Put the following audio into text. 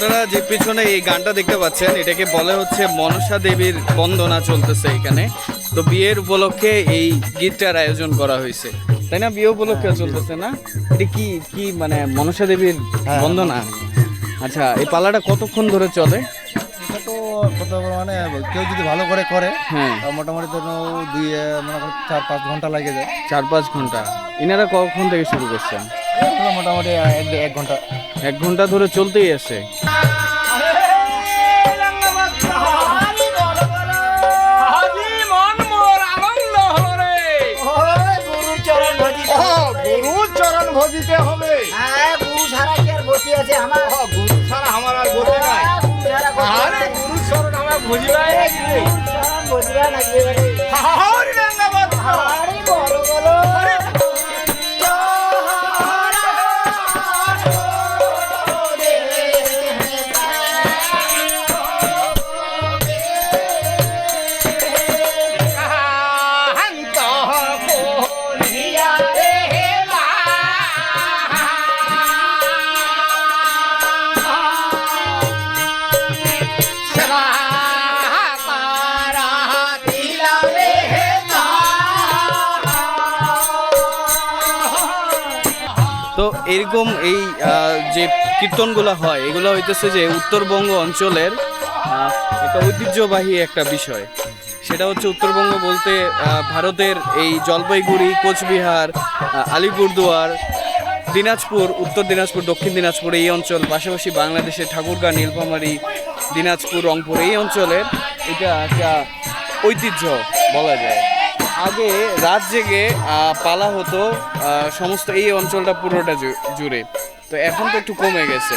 আপনারা যে পিছনে এই গানটা দেখতে পাচ্ছেন এটাকে বলে হচ্ছে মনসা দেবীর বন্দনা চলতেছে এখানে। তো বিয়ের উপলক্ষে এই গীতটার আয়োজন করা হয়েছে। তাই না? বিয়ে উপলক্ষে চলতেছে না? এটা কি কি মানে মনসা দেবীর হ্যাঁ। বন্দনা? আচ্ছা এই পালাটা কতক্ষণ ধরে চলে? এটা তো কত মানে কেউ যদি ভালো করে করে হ্যাঁ। মোটামুটি ধরো দুই মনে চার পাঁচ ঘণ্টা লাগে যায়। চার পাঁচ ঘণ্টা। ইনারা কখন থেকে শুরু করছেন? মোটামুটি এক এক ঘণ্টা। এক ঘণ্টা ধরে চলতেই আছে ভজিতে হবে। হ্যাঁ গুরু ছাড়া কি আর গতি আছে আমার? গুরু ছাড়া আমার আর গতি নাই। হ্যাঁ, গতি আরে নাই। গুরু চরণ আমার নাকি চরণ ভজিবা লাগবে তো এরকম এই যে কীর্তনগুলো হয়, এগুলো হইতেছে যে উত্তরবঙ্গ অঞ্চলের একটা ঐতিহ্যবাহী একটা বিষয়। সেটা হচ্ছে উত্তরবঙ্গ বলতে ভারতের এই জলপাইগুড়ি, কোচবিহার আলিপুরদুয়ার, দিনাজপুর, উত্তর দিনাজপুর, দক্ষিণ দিনাজপুর এই অঞ্চল, পাশাপাশি বাংলাদেশের ঠাকুরগাঁ, নীলফামারী, দিনাজপুর, রংপুর এই অঞ্চলের এটা একটা ঐতিহ্য বলা যায়। আগে রাত জেগে পালা হতো সমস্ত এই অঞ্চলটা পুরোটা জুড়ে। তো এখন তো একটু কমে গেছে।